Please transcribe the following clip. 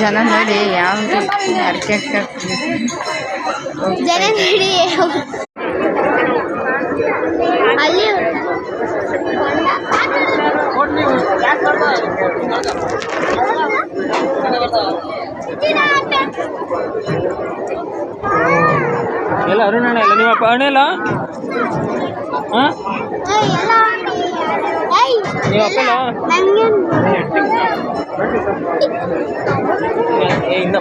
ಜನ ನೋಡಿ ಯಾವ ಅರ್ಕೆ ಜನ ನೋಡಿ ಅಲ್ಲಿ ಎಲ್ಲ ಅರುಣಣ್ಣ ಇಲ್ಲ ನೀವಪ್ಪ ಅಣ್ಣ ಇಲ್ಲ ಹಾಂ? ನೀವು ಅಪ್ಪಲ್ಲ ಏ ಇಂದ